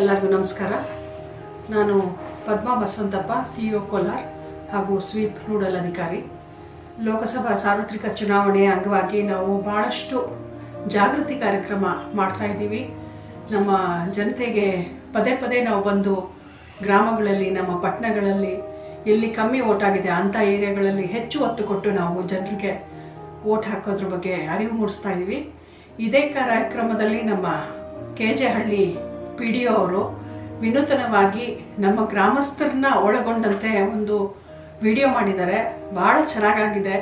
ಎಲ್ಲರಿಗೂ ನಮಸ್ಕಾರ. ನಾನು ಪದ್ಮಾ ಬಸವಂತಪ್ಪ ಸಿ ಇ ಕೋಲಾರ್ ಹಾಗೂ ಸ್ವೀಪ್ ನೂಡಲ್ ಅಧಿಕಾರಿ. ಲೋಕಸಭಾ ಸಾರ್ವತ್ರಿಕ ಚುನಾವಣೆಯ ಅಂಗವಾಗಿ ನಾವು ಭಾಳಷ್ಟು ಜಾಗೃತಿ ಕಾರ್ಯಕ್ರಮ ಮಾಡ್ತಾ ಇದ್ದೀವಿ. ನಮ್ಮ ಜನತೆಗೆ ಪದೇ ಪದೇ ನಾವು ಬಂದು ಗ್ರಾಮಗಳಲ್ಲಿ, ನಮ್ಮ ಪಟ್ಟಣಗಳಲ್ಲಿ ಎಲ್ಲಿ ಕಮ್ಮಿ ಓಟ್ ಆಗಿದೆ ಅಂಥ ಏರಿಯಾಗಳಲ್ಲಿ ಹೆಚ್ಚು ಒತ್ತು ಕೊಟ್ಟು ನಾವು ಜನರಿಗೆ ಓಟ್ ಹಾಕೋದ್ರ ಬಗ್ಗೆ ಅರಿವು ಮೂಡಿಸ್ತಾ ಇದ್ದೀವಿ. ಇದೇ ಕಾರ್ಯಕ್ರಮದಲ್ಲಿ ನಮ್ಮ K J Halli P D ಅವರು ವಿನೂತನವಾಗಿ ನಮ್ಮ ಗ್ರಾಮಸ್ಥರನ್ನ ಒಳಗೊಂಡಂತೆ ಒಂದು ವಿಡಿಯೋ ಮಾಡಿದ್ದಾರೆ. ಭಾಳ ಚೆನ್ನಾಗಾಗಿದೆ.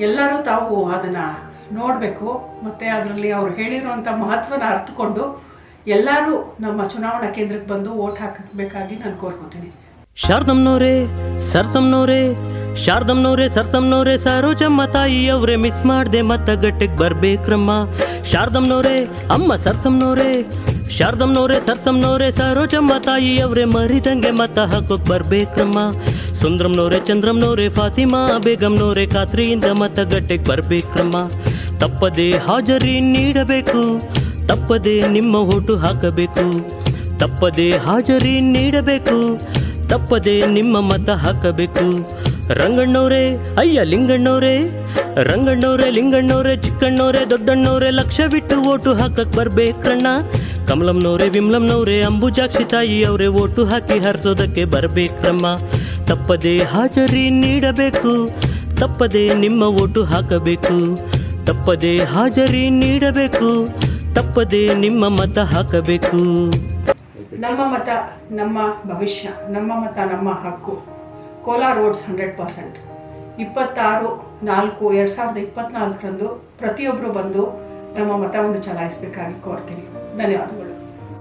ಎಲ್ಲರೂ ತಾವು ಅದನ್ನು ನೋಡಬೇಕು. ಮತ್ತು ಅದರಲ್ಲಿ ಅವರು ಹೇಳಿರುವಂಥ ಮಹತ್ವನ ಅರ್ಥಕೊಂಡು ಎಲ್ಲರೂ ನಮ್ಮ ಚುನಾವಣಾ ಕೇಂದ್ರಕ್ಕೆ ಬಂದು ಓಟ್ ಹಾಕಬೇಕಾಗಿ ನಾನು ಕೋರ್ಕೋತೀನಿ. ಶಾರದಮ್ನವ್ರೆ ಸರ್ಸಮ್ನವ್ರೆ ಶಾರದಮ್ನವ್ರೆ ಸರ್ಸಮ್ನವ್ರೆ ಸರೋಜಮ್ಮ ತಾಯಿಯವ್ರೆ ಮಿಸ್ ಮಾಡ್ದೆ ಮತ್ತ ಗಟ್ಟಕ್ ಬರ್ಬೇಕ್ರಮ್ಮ. ಶಾರದಮ್ನವ್ರೆ ಅಮ್ಮ ಸರ್ಸಮ್ನವ್ರೆ ಶಾರದಮ್ನವ್ರೆ ತರ್ತಮ್ನವ್ರೆ ಸರೋಜಮ್ಮ ತಾಯಿಯವ್ರೆ, ಮರಿದಂಗೆ ಮತ ಹಾಕೋಕ್ ಬರ್ಬೇಕಮ್ಮ. ಸುಂದ್ರಮ್ನವ್ರೆ ಚಂದ್ರಮ್ನವ್ರೆ ಫಾತಿಮಾ ಬೇಗಮ್ನವ್ರೆ ಖಾತ್ರಿಯಿಂದ ಮತ ಗಟ್ಟೆಗ್ ಬರ್ಬೇಕಮ್ಮ. ತಪ್ಪದೆ ಹಾಜರಿ ನೀಡಬೇಕು, ತಪ್ಪದೆ ನಿಮ್ಮ ಓಟು ಹಾಕಬೇಕು. ತಪ್ಪದೆ ಹಾಜರಿ ನೀಡಬೇಕು, ತಪ್ಪದೆ ನಿಮ್ಮ ಮತ ಹಾಕಬೇಕು. ರಂಗಣ್ಣವ್ರೆ, ಅಯ್ಯ ಲಿಂಗಣ್ಣವ್ರೆ. ರಂಗಣ್ಣವ್ರೆ, ಲಿಂಗಣ್ಣವ್ರೆ, ಚಿಕ್ಕಣ್ಣವ್ರೆ, ದೊಡ್ಡಣ್ಣವ್ರೆ ಲಕ್ಷವಿಟ್ಟು ಓಟು ಹಾಕಕ್ ಬರ್ಬೇಕಣ್ಣ. ಕಮಲಮ್ನವ್ರೆ, ವಿಮ್ಲಮ್ನವ್ರೆ, ಅಂಬುಜಾಕ್ಷಿ ತಾಯಿ ಅವರೇ ಓಟು ಹಾಕಿ ಹರಿಸೋದಕ್ಕೆ ಬರ್ಬೇಕ್ರಮ್ಮ ತಪ್ಪದೆ ಹಾಜರಿ ನೀಡಬೇಕು. ತಪ್ಪದೆ ನಿಮ್ಮ ಓಟು ಹಾಕಬೇಕು. ತಪ್ಪದೆ ಹಾಜರಿ ನೀಡಬೇಕು. ತಪ್ಪದೆ ನಿಮ್ಮ ಮತ ಹಾಕಬೇಕು. ನಮ್ಮ ಮತ ನಮ್ಮ ಭವಿಷ್ಯ, ನಮ್ಮ ಮತ ನಮ್ಮ ಹಕ್ಕು. Kolar roads hundred percent. ಇಪ್ಪತ್ತಾರು ನಾಲ್ಕು, ಎರಡು ಸಾವಿರದ ಇಪ್ಪತ್ನಾಲ್ಕರಂದು ಪ್ರತಿಯೊಬ್ಬರು ಬಂದು ತಮ್ಮ ಮತವನ್ನು ಚಲಾಯಿಸಬೇಕಾಗಿ ಕೋರ್ತೀನಿ. ಧನ್ಯವಾದಗಳು.